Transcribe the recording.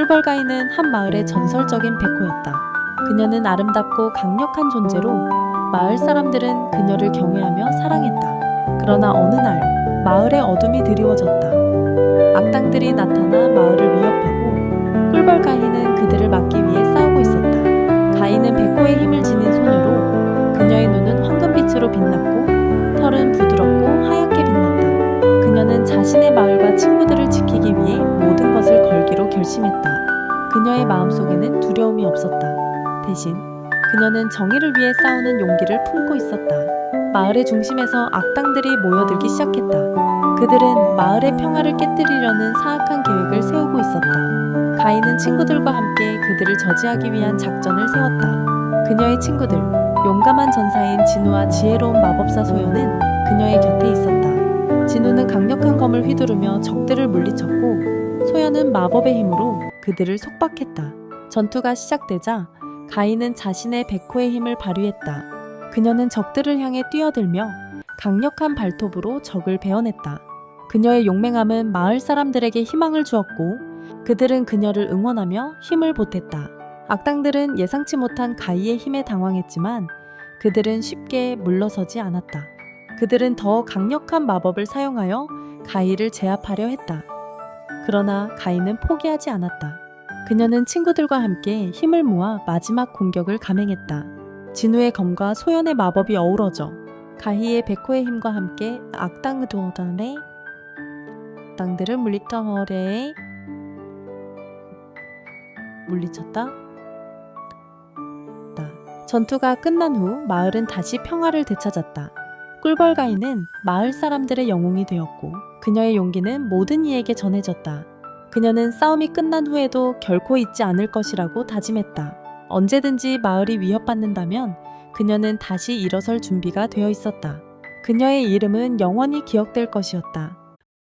꿀벌가인은 한 마을의 전설적인 백호였다. 그녀는 아름답고 강력한 존재로 마을 사람들은 그녀를 경외하며 사랑했다. 그러나 어느 날 마을의 어둠이 드리워졌다. 악당들이 나타나 마을을 위협하고 꿀벌가인은 그들을 막기 위해 싸우고 있었다. 가인은 백호의 힘을 지닌 손으로 그녀의 눈은 황금빛으로 빛났고 털은 부드럽고 하얗게 빛났다. 그녀는 자신의 마을과 친구들을 지키기 위해 결심했다. 그녀의 마음속에는 두려움이 없었다. 대신 그녀는 정의를 위해 싸우는 용기를 품고 있었다. 마을의 중심에서 악당들이 모여들기 시작했다. 그들은 마을의 평화를 깨뜨리려는 사악한 계획을 세우고 있었다. 가인은 친구들과 함께 그들을 저지하기 위한 작전을 세웠다. 그녀의 친구들, 용감한 전사인 진우와 지혜로운 마법사 소연은 그녀의 곁에 있었다. 진우는 강력한 검을 휘두르며 적들을 물리쳤고 소연은 마법의 힘으로 그들을 속박했다. 전투가 시작되자 가인은 자신의 백호의 힘을 발휘했다. 그녀는 적들을 향해 뛰어들며 강력한 발톱으로 적을 베어냈다. 그녀의 용맹함은 마을 사람들에게 희망을 주었고 그들은 그녀를 응원하며 힘을 보탰다. 악당들은 예상치 못한 가이의 힘에 당황했지만 그들은 쉽게 물러서지 않았다. 그들은 더 강력한 마법을 사용하여 가이를 제압하려 했다. 그러나 가이는 포기하지 않았다. 그녀는 친구들과 함께 힘을 모아 마지막 공격을 감행했다. 진우의 검과 소연의 마법이 어우러져 가희의 백호의 힘과 함께 악당 도단의 악당들을 물리터허래 물리쳤다. 다. 전투가 끝난 후 마을은 다시 평화를 되찾았다. 꿀벌가인은 마을 사람들의 영웅이 되었고 그녀의 용기는 모든 이에게 전해졌다. 그녀는 싸움이 끝난 후에도 결코 잊지 않을 것이라고 다짐했다. 언제든지 마을이 위협받는다면 그녀는 다시 일어설 준비가 되어 있었다. 그녀의 이름은 영원히 기억될 것이었다.